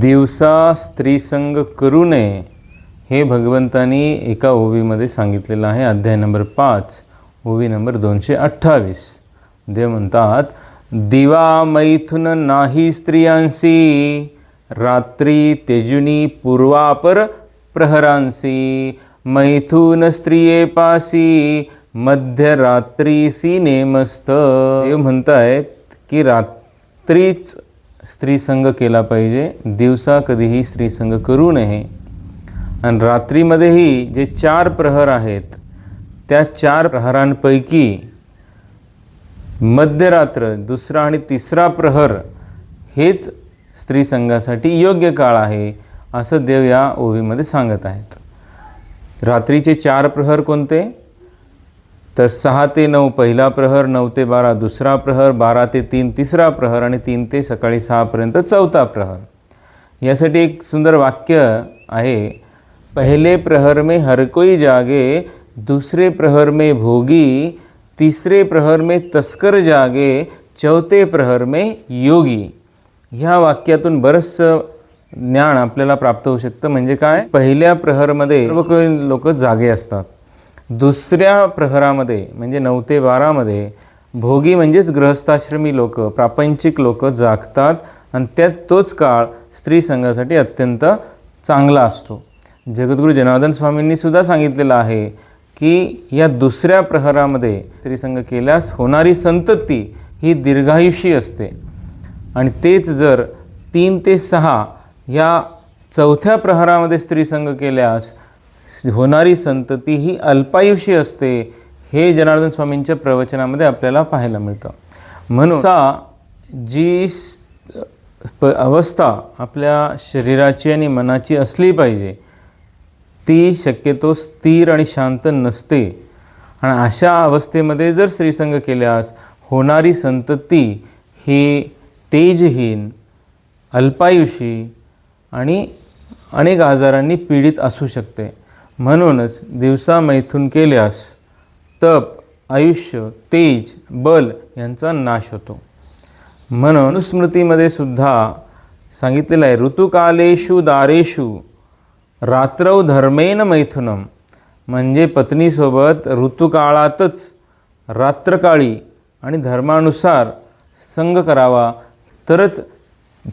दिवसा स्त्रीसंग करू नये हे भगवंतानी एका ओवीमध्ये सांगितलेलं आहे अध्याय नंबर पाच ओवी नंबर दोनशे अठ्ठावीस. देव म्हणतात दिवा मैथुन नाही स्त्रियांसी रात्री तेजुनी पूर्वापर प्रहरांसी. मैथुन स्त्रिये पासी मध्यरात्रीसी नेमस्त. देव म्हणतायत की रात्रीच स्त्रीसंग केला पाहिजे. दिवसा कधीही स्त्रीसंग करू नये. आणि रात्रीमध्येही जे चार प्रहर आहेत त्या चार प्रहरांपैकी मध्यरात्र दुसरा आणि तिसरा प्रहर हेच स्त्रीसंघासाठी योग्य काळ आहे असं देव या ओवीमध्ये सांगत आहेत. रात्रीचे चार प्रहर कोणते? तर सहा ते नऊ पहिला प्रहर नऊ ते बारा दुसरा प्रहर बारा ते तीन तिसरा प्रहर आणि तीन ते सकाळी सहापर्यंत चौथा प्रहर. यासाठी एक सुंदर वाक्य आहे पहले प्रहर में हर कोई जागे दूसरे प्रहर में भोगी तिसरे प्रहर में तस्कर जागे चौथे प्रहर में योगी. ह्या वाक्यातून बरंचसं ज्ञान आपल्याला प्राप्त होऊ शकतं. म्हणजे काय? पहिल्या प्रहरमध्ये सर्व लोक जागे असतात. दुसऱ्या प्रहरामध्ये म्हणजे नऊ ते बारामध्ये भोगी म्हणजेच गृहस्थाश्रमी लोक प्रापंचिक लोक जागतात आणि त्यात तोच काळ स्त्री संघासाठी अत्यंत चांगला असतो. जगद्गुरू जनार्दन स्वामींनी सुद्धा सांगितलेलं आहे की या दुसऱ्या प्रहरामध्ये स्त्रीसंग केल्यास होणारी संतती ही दीर्घायुषी असते. आणि तेच जर तीन ते सहा या चौथ्या प्रहरामध्ये स्त्रीसंग केल्यास होणारी संतती ही अल्पायुषी असते हे जनार्दन स्वामींच्या प्रवचनामध्ये आपल्याला पाहायला मिळतं. म्हणून सा जी अवस्था आपल्या शरीराची आणि मनाची असली पाहिजे ती शक्यतो स्थिर आणि शांत नसते. आणि अशा अवस्थेमध्ये जर स्त्रीसंग केल्यास होणारी संतती ही तेजहीन अल्पायुषी आणि अनेक आजारांनी पीडित असू शकते. म्हणूनच दिवसा मैथून केल्यास तप आयुष्य तेज बल यांचा नाश होतो. म्हणून स्मृतीमध्ये सुद्धा सांगितलेलं आहे ऋतुकालेषु दारेषु रात्रौ धर्मेन मैथुनम. म्हणजे पत्नीसोबत ऋतुकाळातच रात्रकाळी आणि धर्मानुसार संग करावा. तरच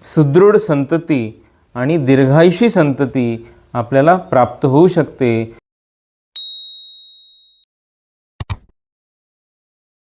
सुदृढ संतती आणि दीर्घायुषी संतती आपल्याला प्राप्त होऊ शकते.